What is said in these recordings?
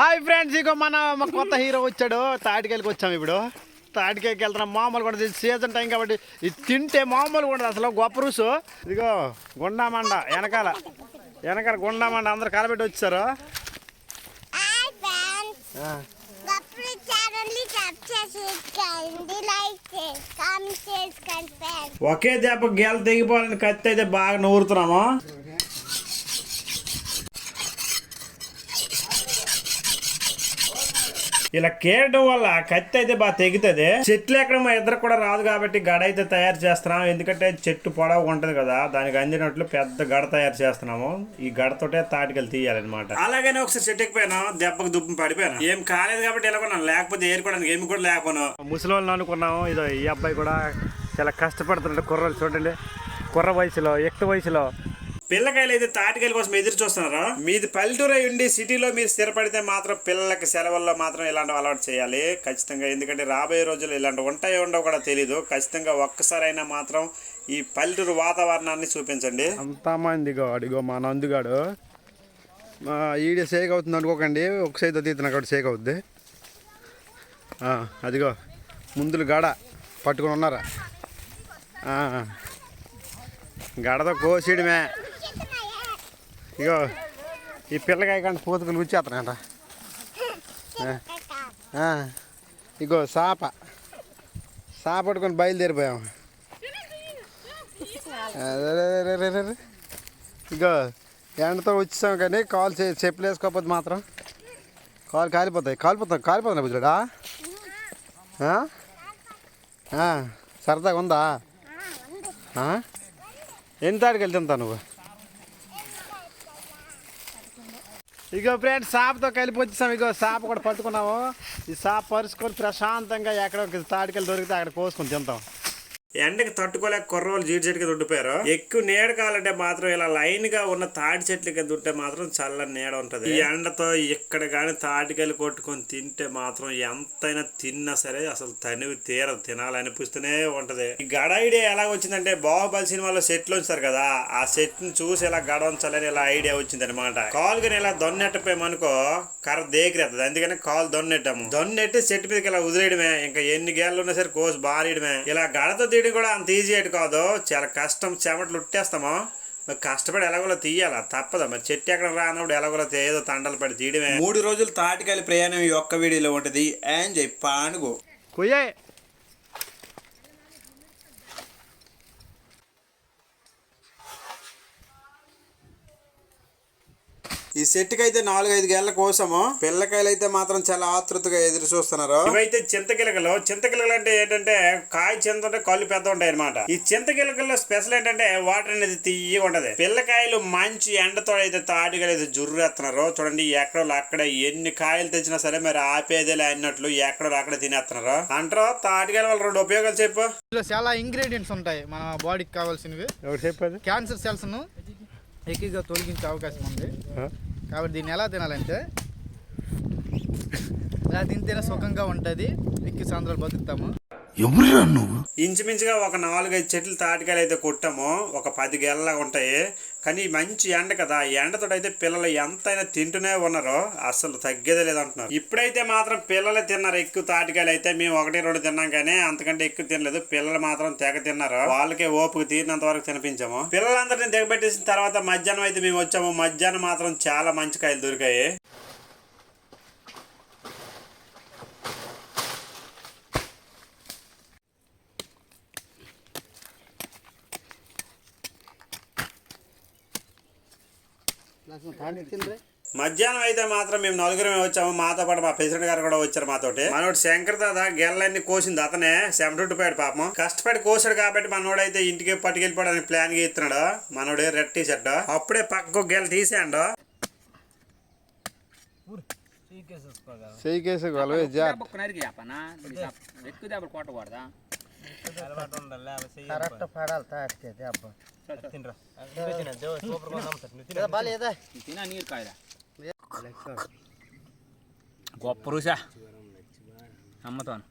Hi friends ఇగో మన మా కొత్త హీరో వచ్చాడు. తాటికెళ్ళకి వచ్చాము ఇప్పుడు. తాటికెళ్ళకి వెళ్తున్నాం. మామూలు కూడా సీజన్ టైం కాబట్టి ఇది తింటే మామూలు కూడా అసలు గొప్ప రుసు. ఇదిగో గుండామండ వెనకాల. వెనకాల గుండామండ అందరు కాలబెట్టి వచ్చారు. ఒకే దెబ్బ గేల తెగిపోవాలని కత్తి అయితే బాగా నూరుతున్నాము. ఇలా కేరడం వల్ల కత్తి అయితే బాగా తెగుతుంది. చెట్లు ఎక్కడ మా ఇద్దరు కూడా రాదు కాబట్టి గడ అయితే తయారు చేస్తున్నాం. ఎందుకంటే చెట్టు పొడవు ఉంటది కదా దానికి అందినట్లు పెద్ద గడ తయారు చేస్తున్నాము. ఈ గడతోటే తాటికలు తీయాలన్నమాట. అలాగనే ఒకసారి చెట్టు ఎక్కిపోయాను దెబ్బకు దుప్పం పడిపోయాను. ఏం కాలేదు కాబట్టి ఎలా కొన్నాను లేకపోతే ఏరుకోవడానికి ఏమి కూడా లేకపోను. ముసలి వాళ్ళని అనుకున్నాము ఇదో ఈ అబ్బాయి కూడా చాలా కష్టపడుతున్నాడు కుర్రలు చూడండి. కుర్ర వయసులో ఎక్కువ వయసులో పిల్లకాయలు అయితే తాటికాయల కోసం ఎదురు చూస్తున్నారా? మీది పల్లెటూరు అయి ఉండి సిటీలో మీరు స్థిరపడితే మాత్రం పిల్లలకి సెలవుల్లో మాత్రం ఇలాంటి అలవాటు చేయాలి. ఖచ్చితంగా. ఎందుకంటే రాబోయే రోజులు ఇలాంటి ఉంటాయో ఉండవు కూడా తెలియదు ఖచ్చితంగా ఒక్కసారైనా మాత్రం ఈ పల్లెటూరు వాతావరణాన్ని చూపించండి. అంతా మందిగో అడిగో మా నందుగాడు మా ఈడే సేక్ అవుతుంది అనుకోకండి. ఒక సైడ్ తీతున్నా కాబట్టి సేక్ అవుద్ది. ఆ, అదిగో. ముందులు గడ పట్టుకొని ఉన్నారా? ఆ, గడతో కోసేయడమే. ఇగో ఈ పిల్లకాయ కంటే పూతకులు వచ్చేస్తానంట ఇగో సాప. సాప పట్టుకొని బయలుదేరిపోయాము ఇగో ఎండతో వచ్చాం కానీ కాల్ చే చెప్పులు వేసుకోకపోతే మాత్రం కాలు కాలిపోతాయి. కాలిపోతాం కాలిపోతున్నాయి బుజ్జుడా సరదాగా ఉందా? ఎన్ని తాడికి వెళ్తుంటా నువ్వు? ఇగో ఫ్రెండ్స్ షాప్తో కలిపి వచ్చేసాం. ఇగో షాప్ కూడా పట్టుకున్నాము. ఈ సాప పరుచుకొని ప్రశాంతంగా ఎక్కడ తాడికెళ్ళి తాడికలు దొరికితే అక్కడ కోసుకొని తింటాం. ఎండకి తట్టుకోలేక కుర్రోలు జీడి చెట్టు కింద ఉండిపోయారు. ఎక్కువ నీడ కావాలంటే మాత్రం ఇలా లైన్గా ఉన్న తాటి చెట్ల కింద ఉంటే మాత్రం చల్ల నీడ ఉంటది. ఈ ఎండతో ఇక్కడ కానీ తాటికాయలు కొట్టుకొని తింటే మాత్రం ఎంతైనా తిన్నా సరే అసలు తనివి తీరదు. తినాలనిపిస్తూనే ఉంటది. ఈ గడ ఐడియా ఎలా వచ్చిందంటే బాహుబలి సినిమాలో సెట్లు ఉంచారు కదా ఆ సెట్ని చూసి ఇలా గడ ఉంచాలని ఇలా ఐడియా వచ్చింది అనమాట కాల్ కానీ ఇలా దొన్నెట్టపోయామనుకో కర్ర దేకిరేస్తుంది అందుకని కాల్ దొన్నెట్టాము. దొన్నెట్టి సెట్ మీదకి ఇలా వదిలేయడమే. ఇంకా ఎన్ని గేళ్ళు ఉన్నా సరే కోసి బారేయడమే. ఇలా గడతో తీయడం కూడా అంత ఈజీ అయితే కాదు. చాలా కష్టం చెమటలు ఉట్టేస్తాము. మరి కష్టపడి ఎలాగోలా తీయాలా? తప్పదా. మరి చెట్టు ఎక్కడ రానప్పుడు ఎలాగోలా ఏదో తండలు పడి తీయడమే. మూడు రోజులు తాటికాయల ప్రయాణం ఈ ఒక్క వీడియోలో ఉంటుంది. ఎంజాయ్ పానుగో. కొయ్యే. ఈ సెట్కి అయితే నాలుగైదు గేళ్ళ కోసము పిల్లకాయలు అయితే మాత్రం చాలా ఆతృతగా ఎదురు చూస్తున్నారు. ఇవైతే చింతగిలకలు. చింతగిలకలు అంటే ఏంటంటే కాయ చింత ఉంటే కళ్ళు పెద్ద ఉంటాయి అనమాట ఈ చింతగిలకల్లో స్పెషల్ ఏంటంటే వాటర్ అనేది తీయగా ఉంటది. పిల్లకాయలు మంచి ఎండతో అయితే తాటికాయలు అయితే జుర్రేస్తున్నారు చూడండి ఎక్కడో అక్కడ ఎన్ని కాయలు తెచ్చినా సరే మరి ఆపేదేలే అన్నట్లు ఎక్కడో అక్కడ తినేస్తున్నారు అంటారు? తాటికాయల వల్ల రెండు ఉపయోగాలు చెప్పు. ఇందులో చాలా ఇంగ్రీడియంట్స్ ఉంటాయి మన బాడీకి కావాల్సినవి. ఎవరు చెప్పేది? క్యాన్సర్ సెల్స్ను ఎక్కువగా తొలగించే అవకాశం ఉంది. కాబట్టి దీన్ని ఎలా తినాలంటే ఇలా తింటేనే సుఖంగా ఉంటుంది. ఎక్కి సాయంత్రాలు బతుకుతాము. ఇంచుమించుగా ఒక నాలుగైదు చెట్లు తాటికాయలు అయితే కొట్టాము ఒక పది గెలలా ఉంటాయి. కానీ మంచి ఎండ కదా ఎండతోటైతే ఎండతో అయితే పిల్లలు ఎంతైనా తింటూనే ఉన్నారో అసలు తగ్గేదే లేదంటున్నారు. ఇప్పుడైతే మాత్రం పిల్లలు తిన్నారు ఎక్కువ తాటికాయలు అయితే మేము ఒకటి రెండు తిన్నాం కానీ అంతకంటే ఎక్కువ తినలేదు. పిల్లలు మాత్రం తెగ తిన్నారు. వాళ్ళకే ఓపిక తీరినంత వరకు తినిపించాము. పిల్లలందరినీ దిగబెట్టేసిన తర్వాత మధ్యాహ్నం అయితే మేము వచ్చాము. మధ్యాహ్నం మాత్రం చాలా మంచి కాయలు దొరికాయి. మధ్యాహ్నం అయితే మాత్రం మేము నలుగురమే వచ్చాము. మాతో పాటు మా ప్రెసిడెంట్ గారు కూడా వచ్చారు మాతోటి. మనోడు శంకర్ దాదా గెల్లన్నీ కోసింది అతనే. సెమటుట్టిపోయాడు పాపం. కష్టపడి కోసాడు కాబట్టి మనోడు అయితే ఇంటికి పట్టుకెళ్ళిపోవడానికి ప్లాన్గా ఇస్తున్నాడు మనోడు రెడ్ టీ షర్ట్ అప్పుడే పక్కకు గెల తీసాడు ఎక్కువ దెబ్బలు కొట్టకూడదా? కరెక్ట్ పడాలి గొప్ప రుసా. అమ్మతాను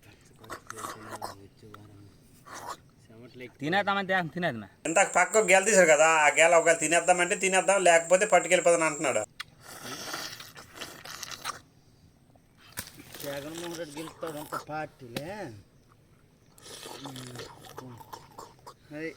తినేద్దామంటే తినేది మే ఇంత పక్కకు గెల తీసాడు కదా ఆ గెల ఒకవేళ తినేద్దామంటే తినేద్దాం లేకపోతే పట్టుకెళ్ళిపోదాం అంటున్నాడు. జగన్మోహన్ రెడ్డి గెలుస్తాడు అంత పార్టీలే. అది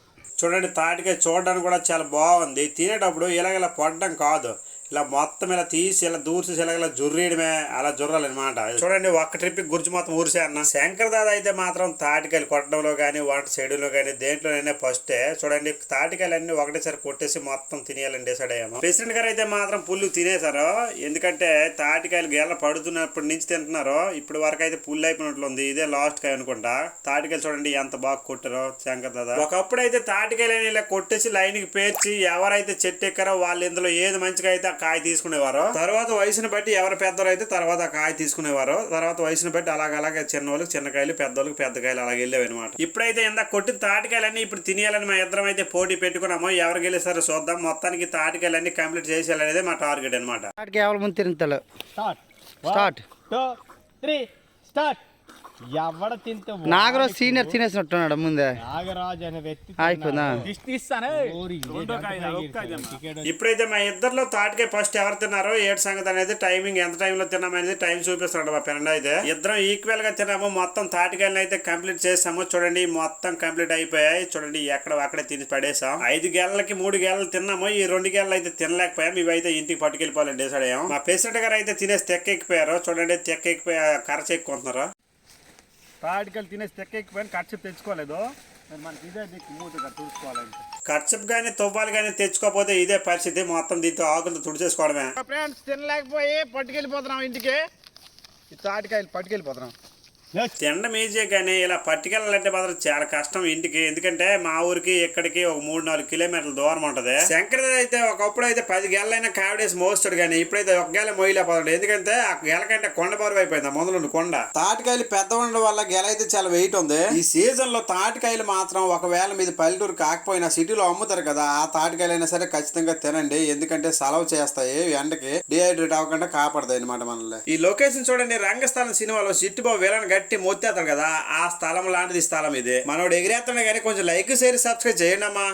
చూడండి తాటికాయ చూడడానికి కూడా చాలా బాగుంది. తినేటప్పుడు ఇలాగ ఇలా పడడం కాదు. ఇలా మొత్తం ఇలా తీసి ఇలా దూర్చి ఇలా జుర్రీయడమే అలా జుర్రాలి అనమాట చూడండి ఒక్క ట్రిప్ గురించి మొత్తం ఊరిసే అన్న. శంకర్ దాదా అయితే మాత్రం తాటికాయలు కొట్టడంలో కానీ వంట చేయడంలో కానీ దేంట్లోనైనా ఫస్టే చూడండి తాటికాయలు అన్ని ఒకటేసారి కొట్టేసి మొత్తం తినేయాలని డిసైడ్ అయ్యాము. ప్రెసిడెంట్ గారు అయితే మాత్రం పుల్లు తినేశారు. ఎందుకంటే తాటికాయలు గేళ్ళ పడుతున్నప్పటి నుంచి తింటున్నారు. ఇప్పుడు వరకు అయితే పుల్లు అయిపోయినట్లు ఉంది ఇదే లాస్ట్ కాయ అనుకుంటా. తాటికాయలు చూడండి ఎంత బాగా కొట్టారో శంకర్ దాదా. ఒకప్పుడు అయితే తాటికాయలు ఇలా కొట్టేసి లైన్కి పేర్చి ఎవరైతే చెట్టు ఎక్కారో వాళ్ళు ఇందులో ఏది మంచిగా అయితే కాయ తీసుకునేవారు. తర్వాత వయసుని బట్టి ఎవరు పెద్దలు అయితే తర్వాత ఆ కాయ తీసుకునేవారు. తర్వాత వయసుని బట్టి అలాగ అలాగే చిన్న వాళ్ళకి చిన్న కాయలు పెద్ద వాళ్ళకి పెద్ద కాయలు అలాగ వెళ్ళేవి అనమాట ఇప్పుడైతే ఇందాక కొట్టిన తాటికాయలన్నీ ఇప్పుడు తినేయాలని మా ఇద్దరం అయితే పోటీ పెట్టుకున్నాము ఎవరు గెలుస్తారో చూద్దాం మొత్తానికి తాటికాయలన్నీ కంప్లీట్ చేసేయాలనేది మా టార్గెట్ అనమాట స్టార్ట్ కేవలం ముందు తిరుగుతాడు start. Start. Two three start. ఎవడ తింటే నాగరాజు సీనియర్ తినేసినట్టున్నాడు ముందే. నాగరాజు అనే వ్యక్తి అయిపోయిందా? ఇప్పుడైతే మా ఇద్దరిలో తాటికాయ ఫస్ట్ ఎవరు తిన్నారో ఏడు సంగతి అనేది టైమింగ్ ఎంత టైంలో తిన్నాం అనేది టైం చూపిస్తున్నాడు మా ఫ్రెండ్ అయితే. ఇద్దరం ఈక్వల్గా తిన్నాము. మొత్తం తాటికాయలను అయితే కంప్లీట్ చేసాము. చూడండి మొత్తం కంప్లీట్ అయిపోయాయి. చూడండి ఎక్కడ అక్కడే తిని పడేసాం. ఐదు గేళ్ళకి మూడు గేళ్ళు తిన్నాము. ఈ రెండు గేళ్ళు అయితే తినలేకపోయాం. ఇవి అయితే ఇంటికి పట్టుకెళ్ళిపోవాలని డిసైడ్ అయ్యాం. మా ప్రెసిడెంట్ గారు అయితే తినేసి తెక్క ఎక్కిపోయారు చూడండి తెక్క ఎక్కిపోయి తాటికలు తినేసి తెక్క ఎక్కిపోయిన కట్ తెచ్చుకోలేదు. మరి మనకి ఇదే దిక్కు మూటుగా తుడుచుకోవాలంటే. ఖర్చు కానీ తువ్వాలి కానీ తెచ్చుకోకపోతే ఇదే పరిస్థితి. మొత్తం దీంతో ఆకులతో తుడిచేసుకోవడమే. ఫ్రెండ్స్ తినలేకపోయి పట్టుకెళ్ళిపోతున్నాం ఇంటికి. ఈ తాటికాయలు పట్టుకెళ్ళిపోతున్నాం. తినడం ఈజీ కానీ ఇలా పట్టుకెళ్ళాలంటే మాత్రం చాలా కష్టం ఇంటికి. ఎందుకంటే మా ఊరికి ఇక్కడికి ఒక మూడు నాలుగు కిలోమీటర్ల దూరం ఉంటది. శంకర్ అయితే ఒకప్పుడు అయితే పది గేళ్ళైనా కావిడేసి మోస్తాడు కానీ ఇప్పుడైతే ఒక గేల మోయలేకపోతాడు ఎందుకంటే ఆ గేల కంటే కొండ బరువు అయిపోయింది ఆ మొదలు కొండ. తాటికాయలు పెద్ద ఉండడం వల్ల గెల అయితే చాలా వెయిట్ ఉంది. ఈ సీజన్లో తాటికాయలు మాత్రం ఒకవేళ మీది పల్లెటూరు కాకపోయినా సిటీలో అమ్ముతారు కదా ఆ తాటికాయలు అయినా సరే ఖచ్చితంగా తినండి. ఎందుకంటే సెలవు చేస్తాయి ఎండకి. డిహైడ్రేట్ అవ్వకుండా కాపాడతాయి అనమాట మనల్ని. ఈ లొకేషన్ చూడండి. రంగస్థలం సినిమాలో సిట్టుబాబు వేలని గట్టి మొత్తేస్తాడు కదా. ఆ స్థలం లాంటిది ఈ స్థలం ఇది. మనోడు ఎగిరేస్తాడు కానీ కొంచెం లైక్ షేర్ సబ్స్క్రైబ్ చేయండి అమ్మా